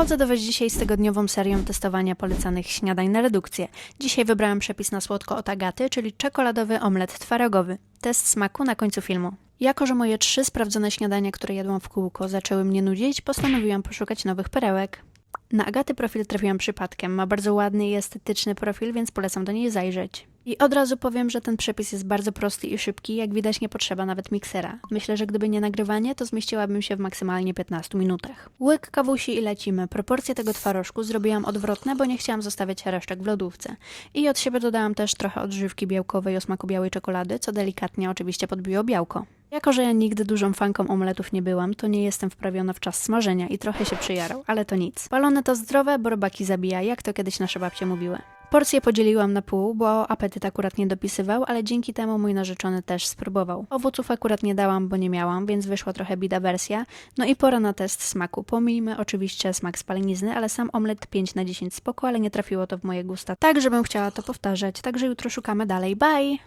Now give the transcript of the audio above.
Wychodzę do Was dzisiaj z tygodniową serią testowania polecanych śniadań na redukcję. Dzisiaj wybrałem przepis na słodko od Agaty, czyli czekoladowy omlet twarogowy. Test smaku na końcu filmu. Jako, że moje trzy sprawdzone śniadania, które jadłam w kółko, zaczęły mnie nudzić, postanowiłam poszukać nowych perełek. Na Agaty profil trafiłam przypadkiem. Ma bardzo ładny i estetyczny profil, więc polecam do niej zajrzeć. I od razu powiem, że ten przepis jest bardzo prosty i szybki, jak widać nie potrzeba nawet miksera. Myślę, że gdyby nie nagrywanie, to zmieściłabym się w maksymalnie 15 minutach. Łyk kawusi i lecimy. Proporcje tego twarożku zrobiłam odwrotne, bo nie chciałam zostawiać resztek w lodówce. I od siebie dodałam też trochę odżywki białkowej o smaku białej czekolady, co delikatnie oczywiście podbiło białko. Jako, że ja nigdy dużą fanką omletów nie byłam, to nie jestem wprawiona w czas smażenia i trochę się przyjarał, ale to nic. Palone to zdrowe, bo robaki zabija, jak to kiedyś nasze babcie mówiły. Porcję podzieliłam na pół, bo apetyt akurat nie dopisywał, ale dzięki temu mój narzeczony też spróbował. Owoców akurat nie dałam, bo nie miałam, więc wyszła trochę bida wersja. No i pora na test smaku. Pomijmy oczywiście smak spalenizny, ale sam omlet 5 na 10 spoko, ale nie trafiło to w moje gusta. Tak, żebym chciała to powtarzać. Także jutro szukamy dalej. Bye!